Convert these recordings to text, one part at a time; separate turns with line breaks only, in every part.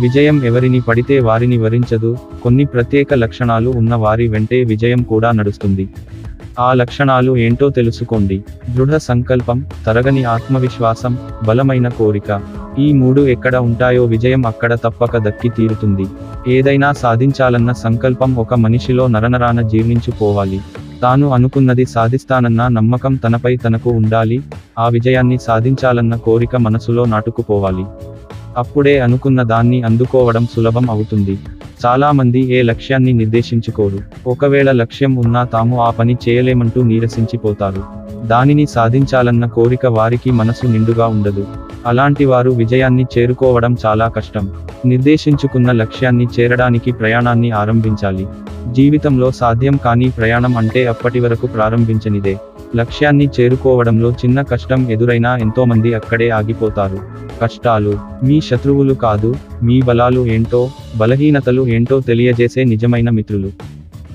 విజయం ఎవరిని పడితే వారిని వరించదు. కొన్ని ప్రత్యేక లక్షణాలు ఉన్న వారి వెంటే విజయం కూడా నడుస్తుంది. ఆ లక్షణాలు ఏంటో తెలుసుకోండి. దృఢ సంకల్పం తరగని ఆత్మవిశ్వాసం బలమైన కోరిక. ఈ మూడు ఎక్కడ ఉంటాయో విజయం అక్కడ తప్పక దక్కి తీరుతుంది. ఏదైనా సాధించాలన్న సంకల్పం ఒక మనిషిలో నరనరాన జీర్ణించుకోవాలి తాను అనుకున్నది సాధిస్తానన్న నమ్మకం తనపై తనకు ఉండాలి. ఆ విజయాన్ని సాధించాలన్న కోరిక మనసులో నాటుకుపోవాలి. అప్పుడే అనుకున్న దాన్ని అందుకోవడం సులభం అవుతుంది. చాలామంది ఏ లక్ష్యాన్ని నిర్దేశించుకోరు. ఒకవేళ లక్ష్యం ఉన్నా తాము ఆ పని చేయలేమంటూ నీరసించిపోతారు. దానిని సాధించాలన్న కోరిక వారికి మనసు నిండుగా ఉండదు. అలాంటి వారు విజయాన్ని చేరుకోవడం చాలా కష్టం. నిర్దేశించుకున్న లక్ష్యాన్ని చేరడానికి ప్రయాణాన్ని ఆరంభించాలి. జీవితంలో సాధ్యం కాని ప్రయాణం అంటే అప్పటి వరకు ప్రారంభించనిదే. లక్ష్యాన్ని చేరుకోవడంలో చిన్న కష్టం ఎదురైనా ఎంతోమంది అక్కడే ఆగిపోతారు. కష్టాలు మీ శత్రువులు కాదు మీ బలాలు ఏంటో బలహీనతలు ఏంటో తెలియజేసే నిజమైన మిత్రులు.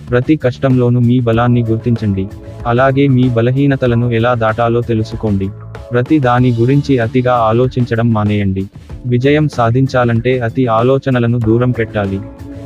ప్రతి కష్టంలోనూ మీ బలాన్ని గుర్తించండి. అలాగే మీ బలహీనతలను ఎలా దాటాలో తెలుసుకోండి. ప్రతి దాని గురించి అతిగా ఆలోచించడం మానేయండి. విజయం సాధించాలంటే అతి ఆలోచనలను దూరం పెట్టాలి.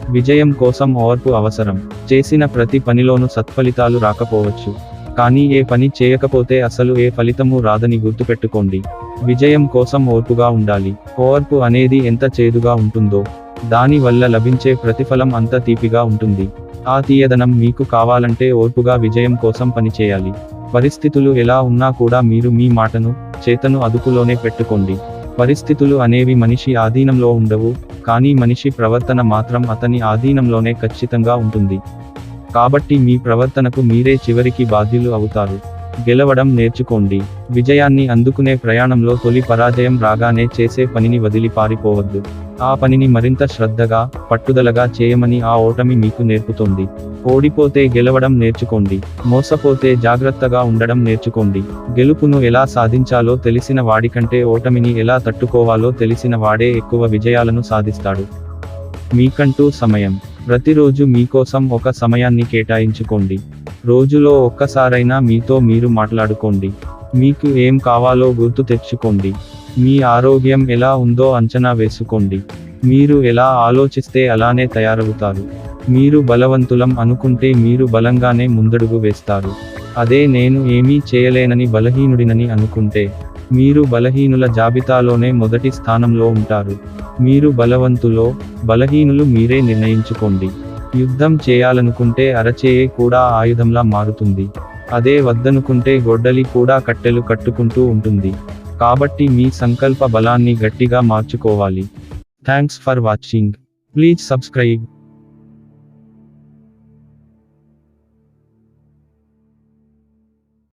విజయం కోసం ఓర్పు అవసరం. చేసిన ప్రతి పనిలోనూ సత్ఫలితాలు రాకపోవచ్చు. కానీ ఏ పని చేయకపోతే అసలు ఏ ఫలితము రాదని గుర్తుపెట్టుకోండి. విజయం కోసం ఓర్పుగా ఉండాలి. ఓర్పు అనేది ఎంత చేదుగా ఉంటుందో దాని వల్ల లభించే ప్రతిఫలం అంత తీపిగా ఉంటుంది. ఆ తీయదనం మీకు కావాలంటే ఓర్పుగా విజయం కోసం పనిచేయాలి పరిస్థితులు ఎలా ఉన్నా కూడా మీరు మీ మాటను చేతను అదుపులోనే పెట్టుకోండి. పరిస్థితులు అనేవి మనిషి ఆధీనంలో ఉండవు కానీ మనిషి ప్రవర్తన మాత్రం అతని ఆధీనంలోనే ఖచ్చితంగా ఉంటుంది. కాబట్టి మీ ప్రవర్తనకు మీరే చివరికి బాధ్యులు అవుతారు. గెలవడం నేర్చుకోండి. విజయాన్ని అందుకునే ప్రయాణంలో తొలి పరాజయం రాగానే చేసే పనిని వదిలి పారిపోవద్దు ఆ పనిని మరింత శ్రద్ధగా పట్టుదలగా చేయమని ఆ ఓటమి మీకు నేర్పుతోంది. ఓడిపోతే గెలవడం నేర్చుకోండి. మోసపోతే జాగ్రత్తగా ఉండడం నేర్చుకోండి. గెలుపును ఎలా సాధించాలో తెలిసిన వాడికంటే ఓటమిని ఎలా తట్టుకోవాలో తెలిసిన వాడే ఎక్కువ విజయాలను సాధిస్తాడు. మీకంటూ సమయం. ప్రతిరోజు మీకోసం ఒక సమయాన్ని కేటాయించుకోండి. రోజులో ఒక్కసారైనా మీతో మీరు మాట్లాడుకోండి. మీకు ఏం కావాలో గుర్తు తెచ్చుకోండి. మీ ఆరోగ్యం ఎలా ఉందో అంచనా వేసుకోండి. మీరు ఎలా ఆలోచిస్తే అలానే తయారవుతారు. మీరు బలవంతులం అనుకుంటే మీరు బలంగానే ముందడుగు వేస్తారు. అదే నేను ఏమీ చేయలేనని బలహీనుడినని అనుకుంటే మీరు బలహీనుల జాబితాలోనే మొదటి స్థానంలో ఉంటారు. మీరు బలవంతులో బలహీనులు మీరే నిర్ణయించుకోండి. యుద్ధం చేయాలనుకుంటే అరచేయే కూడా ఆయుధంలా మారుతుంది. అదే వద్దనుకుంటే గొడ్డలి కూడా కట్టెలు కట్టుకుంటూ ఉంటుంది. కాబట్టి మీ సంకల్ప బలాన్ని గట్టిగా మార్చుకోవాలి. Thanks for watching. Please subscribe.